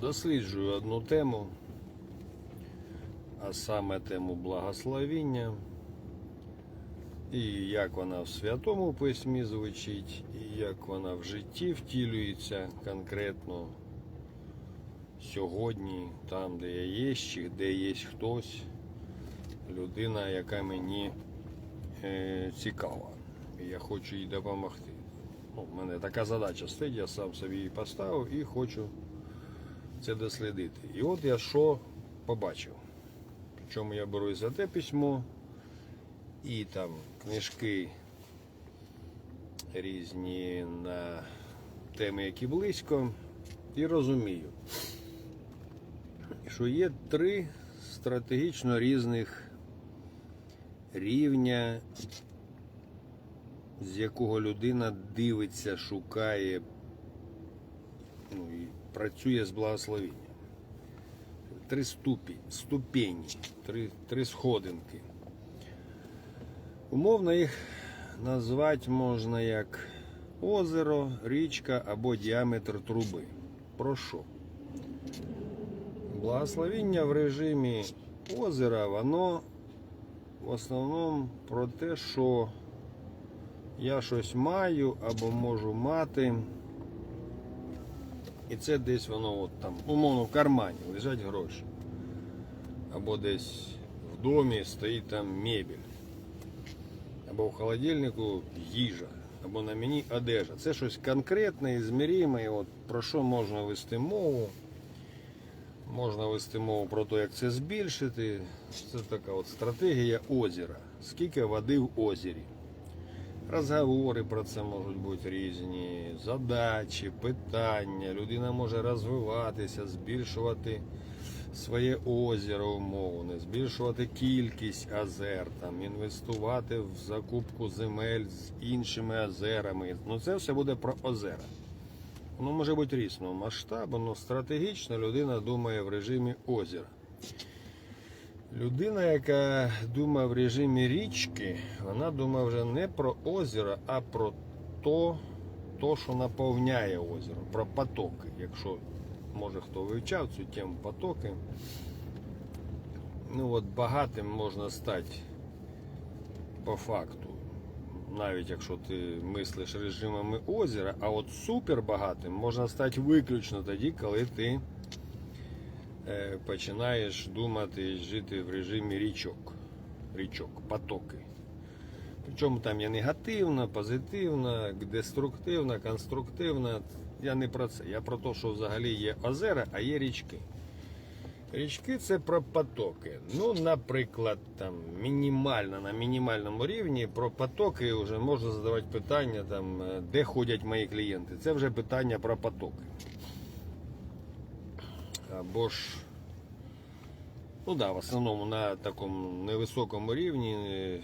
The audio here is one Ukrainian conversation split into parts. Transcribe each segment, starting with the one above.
досліджую одну тему, а саме тему благословіння, і як вона в Святому Письмі звучить, і як вона в житті втілюється конкретно сьогодні, там, де я є, чи де є хтось, людина, яка мені е, цікава. Я хочу їй допомогти. Ну, в мене така задача стоїть, я сам собі її поставив і хочу це дослідити. І от я що побачив. Причому я беру і за те письмо, і там книжки різні на теми, які близько, і розумію, що є три стратегічно різних рівня з якого людина дивиться, шукає ну, і працює з благословенням. Три ступі, ступені, три, три сходинки. Умовно їх назвати можна як озеро, річка або діаметр труби. Про що? Благословіння в режимі озера, воно в основному про те, що я щось маю або можу мати. І це десь воно от там, умовно, в кармані лежать гроші. Або десь в домі стоїть там мебель. Або в холодильнику їжа, або на мені одежа. Це щось конкретне і зміріме. От про що можна вести мову? Можна вести мову про те, як це збільшити. Це така от стратегія озера. Скільки води в озері. Розговори про це можуть бути різні, задачі, питання. Людина може розвиватися, збільшувати своє озеро умовне, збільшувати кількість озер, там, інвестувати в закупку земель з іншими озерами. Ну це все буде про озера. Воно може бути різного масштабу, але стратегічно людина думає в режимі озера. Людина, яка думає в режимі річки, вона думає вже не про озеро, а про то, то, що наповняє озеро, про потоки. Якщо може хто вивчав цю тему потоки, ну от багатим можна стати по факту. Навіть якщо ти мислиш режимами озера, а от супер багатим можна стати виключно тоді, коли ти починаєш думати жити в режимі річок, річок, потоки. Причому там є негативна, позитивна, деструктивна, конструктивна. Я не про це. Я про те, що взагалі є озера, а є річки. Річки це про потоки. Ну, наприклад, там мінімально на мінімальному рівні про потоки вже можна задавати питання, там, е, де ходять мої клієнти. Це вже питання про потоки. Або ж, ну да, в основному на такому невисокому рівні, е,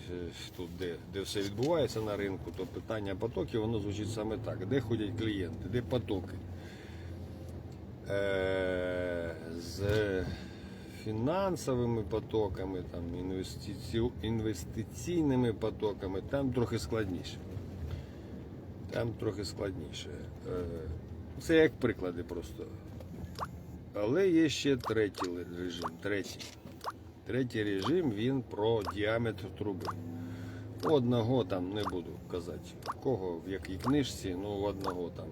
тут де, де все відбувається на ринку, то питання потоків, воно звучить саме так. Де ходять клієнти, де потоки? Е, з фінансовими потоками, там, інвестиці... інвестиційними потоками, там трохи складніше. Там трохи складніше. Е, Це як приклади просто. Але є ще третій режим. Третій. Третій режим він про діаметр труби. Одного там не буду казати, кого в якій книжці, ну одного там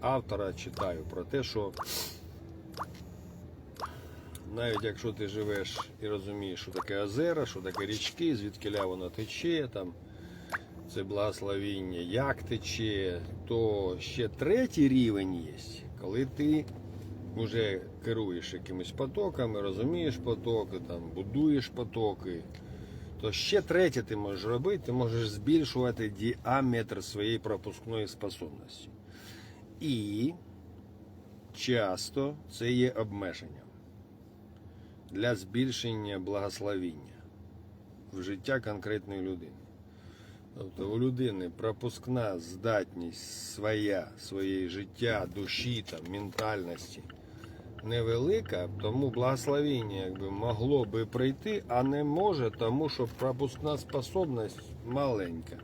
автора читаю про те, що навіть якщо ти живеш і розумієш, що таке озера, що таке річки, звідкиля воно тече, там це благословіння, як тече, то ще третій рівень є, коли ти вже керуєш якимись потоками, розумієш потоки, там, будуєш потоки. То ще третє ти можеш робити, ти можеш збільшувати діаметр своєї пропускної способності. І часто це є обмеженням для збільшення благословіння в життя конкретної людини. Тобто у людини пропускна здатність своя, своєї життя, душі, там, ментальності невелика, тому благословіння якби могло би прийти, а не може, тому що пропускна способність маленька.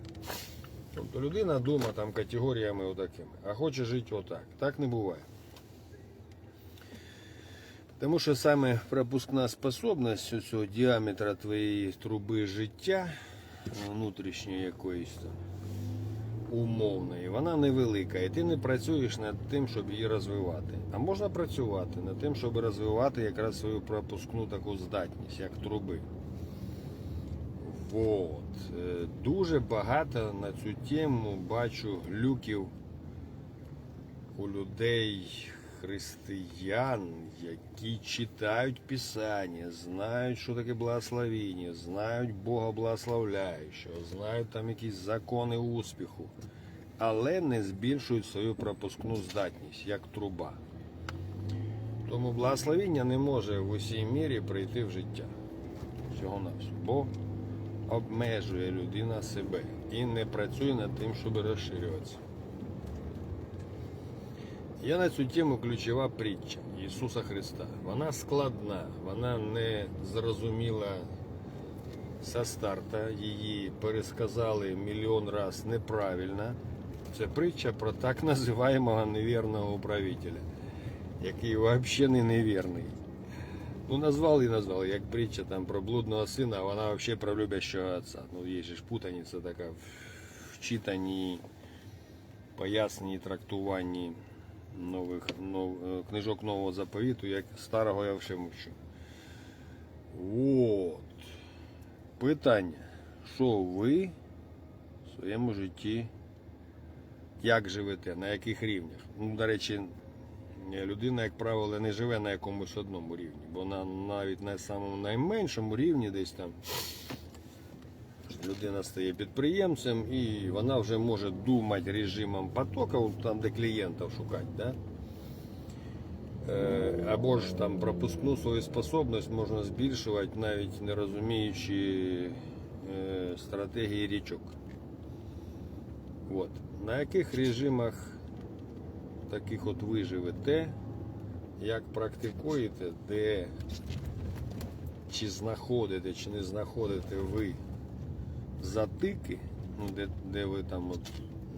Тобто людина думає там категоріями отакими, а хоче жити отак. Так не буває. Тому що саме пропускна способність цього діаметра твоєї труби життя, внутрішньої якоїсь там, умовної, вона невелика, і ти не працюєш над тим, щоб її розвивати. А можна працювати над тим, щоб розвивати якраз свою пропускну таку здатність, як труби. Вот. Е, Дуже багато на цю тему бачу глюків у людей, християн, які читають Писання, знають, що таке благословіння, знають Бога благословляючого, знають там якісь закони успіху, але не збільшують свою пропускну здатність, як труба. Тому благословіння не може в усій мірі прийти в життя. Всього навсього. Бо обмежує людина себе і не працює над тим, щоб розширюватися. Є на цю тему ключова притча Ісуса Христа. Вона складна, вона не зрозуміла со старта, її пересказали мільйон раз неправильно. Це притча про так називаємого невірного управителя, який взагалі не невірний. Ну, назвали і назвали, як притча там про блудного сина, а вона взагалі про любящого отца. Ну, є ж путаниця така в читанні, поясненні, трактуванні нових нов, е, книжок нового заповіту, як старого я вже мовчу. От. Питання. Що ви в своєму житті як живете, на яких рівнях? Ну, до речі, людина, як правило, не живе на якомусь одному рівні, бо на навіть на самому найменшому рівні десь там людина стає підприємцем і вона вже може думати режимом потока, там де клієнтів шукати. Да? Е, Або ж там пропускну свою способність можна збільшувати, навіть не розуміючи е, стратегії річок. От. На яких режимах таких от ви живете, як практикуєте, де чи знаходите, чи не знаходите ви затики, ну, де, де ви там от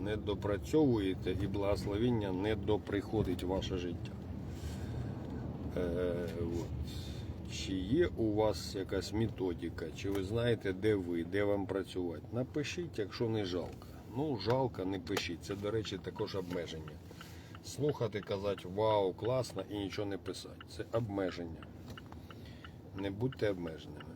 не допрацьовуєте і благословіння не доприходить в ваше життя. Е, от. Чи є у вас якась методика, чи ви знаєте, де ви, де вам працювати? Напишіть, якщо не жалко. Ну, жалко, не пишіть. Це, до речі, також обмеження. Слухати, казати вау, класно і нічого не писати. Це обмеження. Не будьте обмеженими.